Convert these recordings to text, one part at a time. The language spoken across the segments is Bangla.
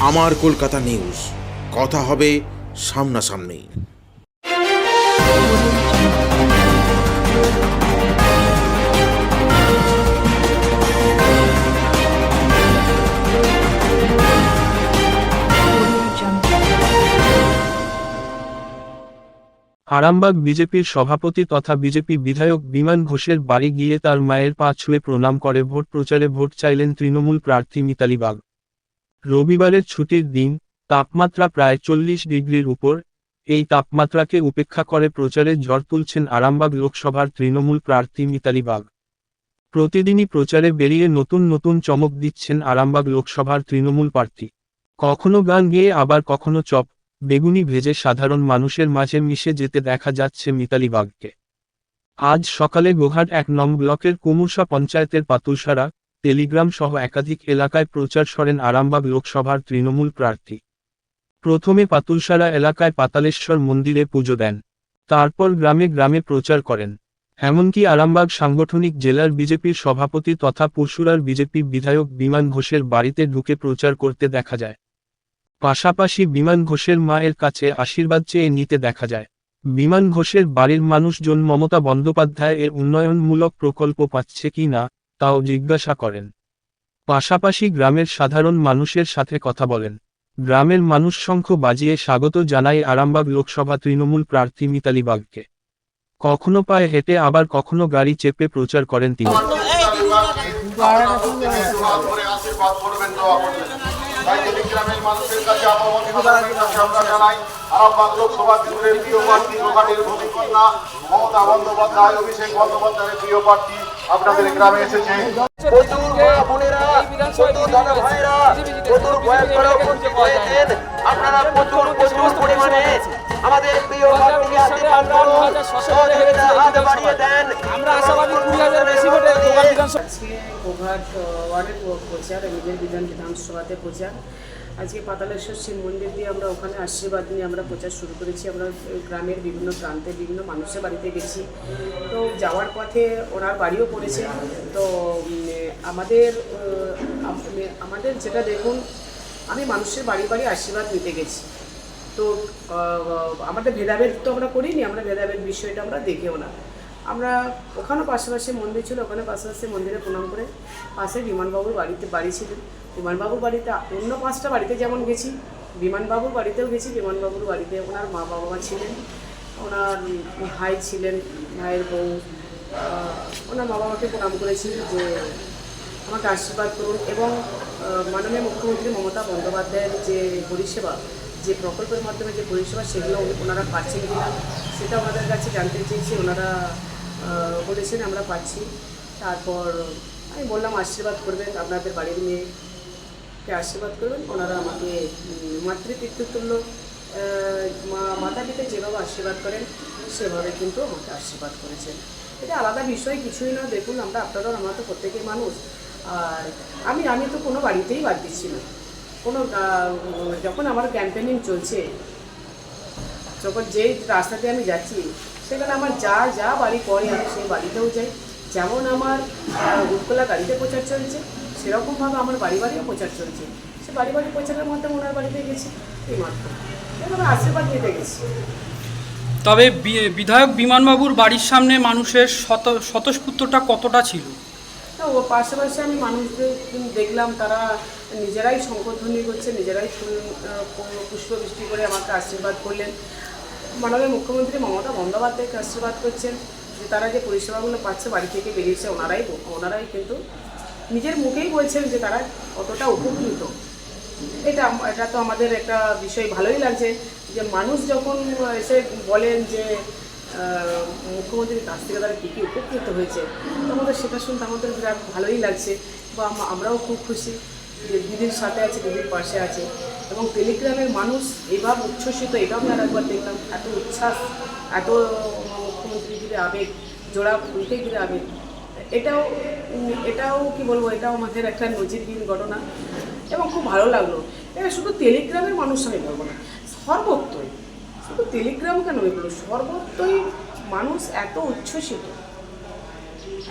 আমার কলকাতা নিউজ। কথা হবে সামনাসামনি। আরামবাগ বিজেপির সভাপতি তথা বিজেপি বিধায়ক বিমান ঘোষের বাড়ি গিয়ে তার মায়ের পা ছুঁয়ে প্রণাম করে, ভোট প্রচারে ভোট চাইলেন তৃণমূল প্রার্থী মিতালি বাগ। রবিবারের ছুটির দিন, তাপমাত্রা প্রায় চল্লিশ ডিগ্রির উপর। এই তাপমাত্রাকে উপেক্ষা করে প্রচারে ঝড় তুলছেন আরামবাগ লোকসভার তৃণমূল প্রার্থী মিতালি বাগ। প্রতিদিনই প্রচারে বেরিয়ে নতুন নতুন চমক দিচ্ছেন আরামবাগ লোকসভার তৃণমূল প্রার্থী। কখনো গান গেয়ে আবার কখনো চপ, বেগুনি ভেজে সাধারণ মানুষের মাঝে মিশে যেতে দেখা যাচ্ছে মিতালি বাগকে। আজ সকালে গোহাট এক নং ব্লকের কুমুরসা পঞ্চায়েতের পাতুলসারা টেলিগ্রাম সহ একাধিক এলাকায় প্রচার সরেন আরামবাগ লোকসভার তৃণমূল প্রার্থী। প্রথমে পাতুলসারা এলাকায় পাতালেশ্বর মন্দিরে পুজো দেন। তারপর গ্রামে গ্রামে প্রচার করেন। এমনকি আরামবাগ সাংগঠনিক জেলার বিজেপির সভাপতি তথা পরশুরার বিজেপি বিধায়ক বিমান ঘোষের বাড়িতে ঢুকে প্রচার করতে দেখা যায়। পাশাপাশি বিমান ঘোষের মায়ের কাছে আশীর্বাদ চেয়ে নিতে দেখা যায়। বিমান ঘোষের বাড়ির মানুষজন মমতা বন্দ্যোপাধ্যায় এর উন্নয়নমূলক প্রকল্প পাচ্ছে কি না তাও জিজ্ঞাসা করেন। পাশাপাশি গ্রামের সাধারণ মানুষের সাথে কথা বলেন। গ্রামের মানুষ শঙ্খ বাজিয়ে স্বাগত জানায় আরামবাগ লোকসভা তৃণমূল প্রার্থী মিতালি বাগকে। কখনো পায়ে হেঁটে আবার কখনো গাড়ি চেপে প্রচার করেন তিনি। প্রিয় আপনাদের গ্রামে এসেছে। প্রচুর মা বোনেরা প্রচুর দাদা ভাইরা প্রচুর বয়স্করা উপস্থিত হয়েছেন আপনারা প্রচুর প্রচুর পরিমাণে আমাদের প্রিয় প্রার্থীকে আশীর্বাদ করুন সহযোগিতা হাত বাড়িয়ে দেন। আমরা আশাবাদী কুড়ি হাজার বেশি ভোটে গোঘাট বিধানসভা আজকে গোঘাট ওয়ার্ডের প্র- প্রচার নিজের বিধান বিধানসভাতে প্রচার আজকে পাতালেশ্বর শিব মন্দির দিয়ে আমরা ওখানে আশীর্বাদ নিয়ে আমরা প্রচার শুরু করেছি। আমরা গ্রামের বিভিন্ন প্রান্তে বিভিন্ন মানুষের বাড়িতে গেছি। তো যাওয়ার পথে ওনার বাড়িও পড়েছে। তো আমাদের আমাদের যেটা দেখুন, আমি মানুষের বাড়ি বাড়ি আশীর্বাদ নিতে গেছি। তো আমাদের ভেদাভেদ তো আমরা করিনি, আমরা ভেদাভেদ বিষয়টা আমরা দেখেও না। আমরা ওখানেও পাশাপাশি মন্দির ছিল, ওখানে পাশাপাশি মন্দিরে প্রণাম করে পাশে বিমানবাবুর বাড়িতে বাড়ি ছিল বিমানবাবুর বাড়িতে অন্য পাঁচটা বাড়িতে যেমন গেছি, বিমানবাবুর বাড়িতেও গেছি, বিমানবাবুর বাড়িতে ওনার মা বাবা ছিলেন, ওনার ভাই ছিলেন, ভাইয়ের বউ ওনার মা বাবাকে প্রণাম করেছি যে আমাকে আশীর্বাদ করুন এবং মাননীয় মুখ্যমন্ত্রী মমতা বন্দ্যোপাধ্যায়ের যে পরিষেবা, যে প্রকল্পের মাধ্যমে যে পরিষেবা সেগুলো ওনারা পাচ্ছেন কিনা, সেটা ওনাদের কাছে জানতে চেয়েছি, ওনারা বলেছেন, আমরা পাচ্ছি। তারপর আমি বললাম, আশীর্বাদ করবেন আপনাদের বাড়ির মেয়েকে আশীর্বাদ করবেন। ওনারা আমাকে মাতৃপিতৃতুল্য মা- মাতা পিতা যেভাবে আশীর্বাদ করেন, সেভাবে কিন্তু আমাকে আশীর্বাদ করেছেন। এটা আলাদা বিষয়, কিছুই না। দেখুন, আমরা, আপনারাও, আমরা তো প্রত্যেকের মানুষ। আর আমি আমি তো কোনো বাড়িতেই বাদ দিচ্ছি না। কোনো যখন আমার ক্যাম্পেনিং চলছে, যখন যেই রাস্তা দিয়ে আমি যাচ্ছি সেখানে আমার যা যা বাড়ি পড়ে আমি সেই বাড়িতেও যাই। যেমন আমার উৎকলা গাড়িতে প্রচার চলছে সেরকমভাবে আমার বাড়ি বাড়িও প্রচার চলছে। সে বাড়ি বাড়ি প্রচারের মধ্যে ওনার বাড়িতে গেছি এই মাত্র এভাবে আশীর্বাদ নিতে গেছি। তবে বিধায়ক বিমানবাবুর বাড়ির সামনে মানুষের শত স্বতঃস্ফূর্তটা কতটা ছিল? না ও পাশাপাশি আমি মানুষদের দেখলাম তারা নিজেরাই শঙ্করধ্বনি করছে নিজেরাই ফুল পুষ্পবৃষ্টি করে আমাকে আশীর্বাদ করলেন। মাননীয় মুখ্যমন্ত্রী মমতা বন্দ্যোপাধ্যায়কে আশীর্বাদ করছেন যে তারা যে পরিষেবাগুলো পাচ্ছে, বাড়ি থেকে বেরিয়েছে, ওনারাই ওনারাই কিন্তু নিজের মুখেই বলছেন যে তারা কতটা উপকৃত। এটা এটা তো আমাদের একটা বিষয়, ভালোই লাগছে যে মানুষ যখন এসে বলেন যে মুখ্যমন্ত্রীর কাছ থেকে তারা কী কী উপকৃত হয়েছে তো আমাদের সেটা শুনতে আমাদের বিরাট ভালোই লাগছে। বা আমরাও খুব খুশি যে দিদির সাথে আছে, দিদির পাশে আছে। এবং টেলিগ্রামের মানুষ এইভাবে উচ্ছ্বসিত, এটাও আমি একবার দেখলাম, এত উচ্ছ্বাস, এত মুখ্যমন্ত্রী ঘিরে আবেগ, জোড়া ফুলকে ঘিরে আবেগ। এটাও এটাও কি বলব, এটাও আমাদের একটা নজিরবিহীন ঘটনা এবং খুব ভালো লাগল। এটা শুধু টেলিগ্রামের মানুষ আমি বলব না, সর্বত্রই, শুধু টেলিগ্রাম কেন বলব? সর্বত্রই মানুষ এত উচ্ছ্বসিত,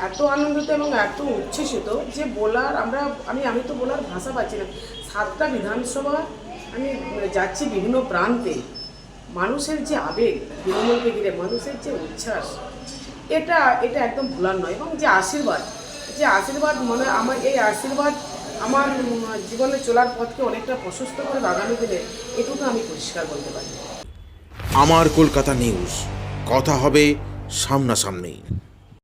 এত আনন্দিত এবং এত উচ্ছ্বসিত যে বলার আমরা, আমি আমি তো বলার ভাষা পাচ্ছি না। সাতটা বিধানসভা আমি যাচ্ছি বিভিন্ন প্রান্তে। মানুষের যে আবেগ, তৃণমূলকে ঘিরে, মানুষের যে উচ্ছ্বাস, এটা এটা একদম ভোলার নয়। এবং যে আশীর্বাদ যে আশীর্বাদ মানে আমার, এই আশীর্বাদ আমার জীবনে চলার পথকে অনেকটা প্রশস্ত করে আগামী দিনে এটুকু আমি পরিষ্কার বলতে পারি। আমার কলকাতা নিউজ কথা হবে সামনাসামনি